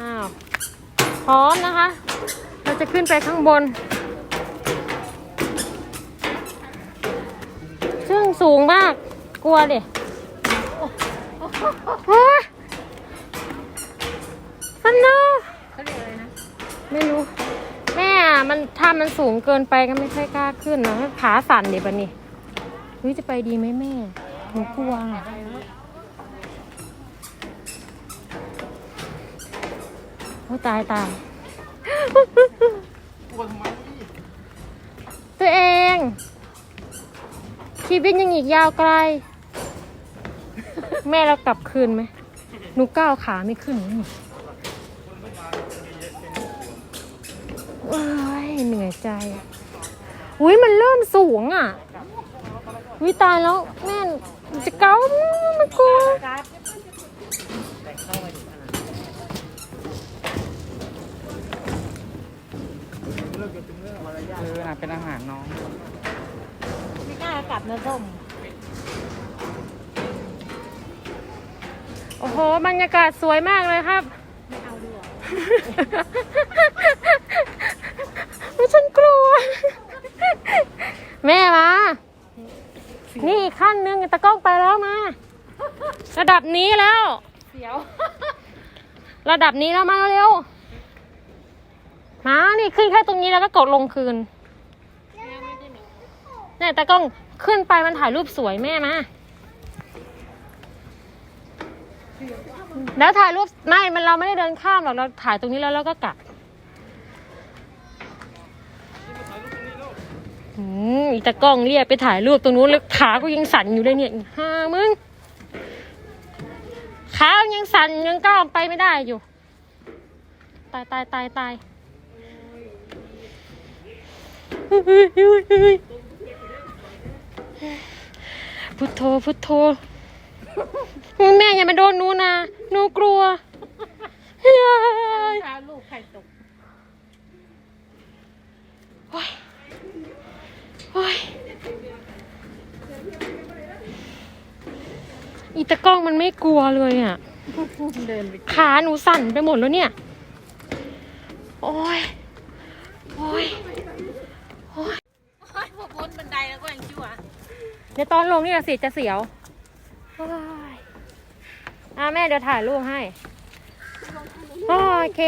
อ้าว พร้อมนะคะ เราจะขึ้นไปข้างบน ซึ่งสูงมาก กลัวดิโอ้ยสนุกเขาเรียกอะไรนะ ไม่รู้ แม่อะมันถ้ามันสูงเกินไปก็ไม่ค่อยกล้าขึ้นนะขาสั่นเดี๋ยวบันนี้เฮ้ยจะไปดีไหมแม่หนูกลัวอะ อ้ตายตายกลัวทำไมตัวเอง ชีวิตยังอีกยาวไกล แม่เรากลับคืนไหม หนูก้าวขาไม่ขึ้นนี่โอ้ยเหนื่อยใจ อุ้ยมันเริ่มสูงอะ วิตายแล้วแม่มันจะเก้ามันกลัว เออน่ะเป็นอาหารน้อง ไม่กล้ากลับนะส้มโอ้โหบรรยากาศสวยมากเลยครับ ไม่เอาดีกว่าฉันกลัว แม่มา นี่อีกขั้นหนึงตะกล้องไปแล้วมา ระดับนี้แล้ว เสียว ระดับนี้แล้วมาเร็วๆมา นี่ขึ้นแค่ตรงนี้แล้วก็กดลงคืนเนี่ยตะกล้องขึ้นไปมันถ่ายรูปสวยแม่มาแล้วถ่ายรูปไม่มันเราไม่ได้เดินข้ามหรอกเราถ่ายตรงนี้แล้วเราก็กลับอืมอีตะกล้องเรียกไปถ่ายรูปตรงนู้นแล้วขาก็ยังสั่นอยู่เลยเนี่ยฮ่ามึงขายังสั่นยังก้าวไปไม่ได้อยู่ ตายตายตายตาย พุทโธพุทโธแม่อย่ามาโดนหนูนะหนูกลัวลูกไข่ตกโอ้ยโอ้ยอีตะกล้องมันไม่กลัวเลยอะขาหนูสั่นไปหมดแล้วเนี่ย โอ้ย โอ้ย พอพ้นบันไดแล้วก็ยังชั่ว เดี๋ยวตอนลงนี่ละสิจะเสียวอ่าแม่เดี๋ยวถ่ายรูปให้โอเค